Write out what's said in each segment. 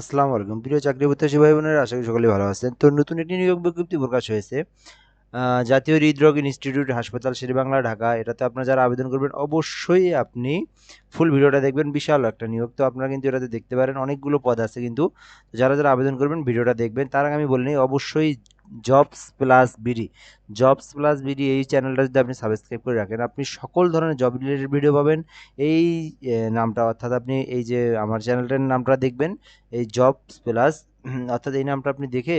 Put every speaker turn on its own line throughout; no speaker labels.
আসসালামু আলাইকুম। প্রিয় চাকরি প্রত্যাশী ভাই বোনেরা আশা করি সকলে ভালো আছেন। তো নতুন একটি নিয়োগ বিজ্ঞপ্তি প্রকাশ হয়েছে। জাতীয় হৃদরোগ ইনস্টিটিউট হাসপাতাল শেরেবাংলা, ঢাকা। এটাতে আপনারা যারা আবেদন করবেন, অবশ্যই আপনি ফুল ভিডিওটা দেখবেন। বিশাল একটা নিয়োগ। তো আপনারা কিন্তু এটাতে দেখতে পারেন। অনেকগুলো পদ আছে কিন্তু। যারা যারা আবেদন করবেন, ভিডিওটা দেখবেন। তার আগে আমি বলে নিই, অবশ্যই jobs plus BD. Jobs plus BD এই চ্যানেলটা যদি আপনি সাবস্ক্রাইব করে রাখেন, আপনি সকল ধরনের জব রিলেটেড ভিডিও পাবেন। এই নামটা, অর্থাৎ আপনি এই যে আমার চ্যানেলটার নামটা দেখবেন, এই জবস প্লাস, অর্থাৎ এই নামটা আপনি দেখে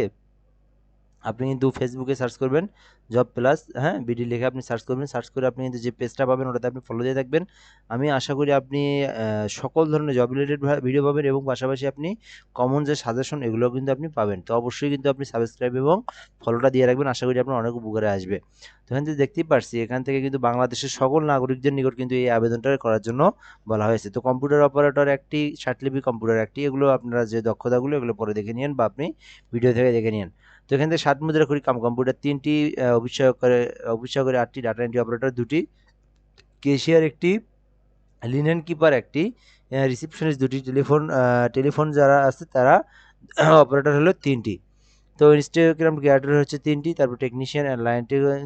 আপনি কিন্তু ফেসবুকে সার্চ করবেন জব প্লাস হ্যাঁ বিডি লিখে আপনি সার্চ করবেন সার্চ করে আপনি কিন্তু যে পেজটা পাবেন ওটাতে আপনি ফলো দিয়ে থাকবেন। আমি আশা করি আপনি সকল ধরনের জব রিলেটেড ভিডিও পাবেন এবং পাশাপাশি আপনি কমন যে সাজেশন এগুলো কিন্তু আপনি পাবেন। তো অবশ্যই কিন্তু আপনি সাবস্ক্রাইব এবং ফলোটা দিয়ে রাখবেন, আশা করি আপনার অনেক উপকারে আসবে। তো এখান থেকে দেখতেই পারছি, এখান থেকে কিন্তু বাংলাদেশের সকল নাগরিকদের নিকট কিন্তু এই আবেদনটা করার জন্য বলা হয়েছে। তো কম্পিউটার অপারেটর একটি ষাটলিপি কম্পিউটার একটি, এগুলো আপনারা যে দক্ষতাগুলো, এগুলো পরে দেখে নিন বা আপনি ভিডিও থেকে দেখে নিন তো এখান থেকে সাত মুদ্রা করি কাম কম্পিউটার তিনটি অভিষেক করে অভিষেক করে আটটি, ডাটা এন্ট্রি অপারেটর দুটি কেশিয়ার একটি, লিনেন কিপার একটি রিসিপশনিস্ট দুটি, টেলিফোন টেলিফোন যারা আছে তারা, অপারেটর হলো তিনটি। তো ইনস্টাগ্রাম ক্রিয়েটর হচ্ছে তিনটি, তারপর টেকনিশিয়ান লাইন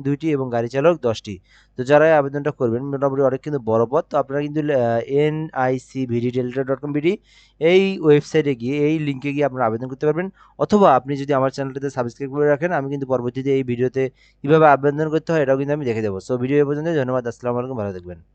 দুইটি এবং গাড়ি চালক দশটি। তো যারা আবেদনটা করবেন, মোটামুটি অনেক কিন্তু বড় পদ তো আপনারা কিন্তু N I C VD delta dot com VD এই ওয়েবসাইটে গিয়ে, এই লিঙ্কে গিয়ে আপনারা আবেদন করতে পারবেন। অথবা আপনি যদি আমার চ্যানেলটাতে সাবস্ক্রাইব করে রাখেন, আমি কিন্তু পরবর্তীতে এই ভিডিওতে কীভাবে আবেদন করতে হয়, এটাও কিন্তু আমি দেখে দেবো। সো ভিডিও পর্যন্ত ধন্যবাদ, আসসালামু আলাইকুম, ভালো থাকবেন।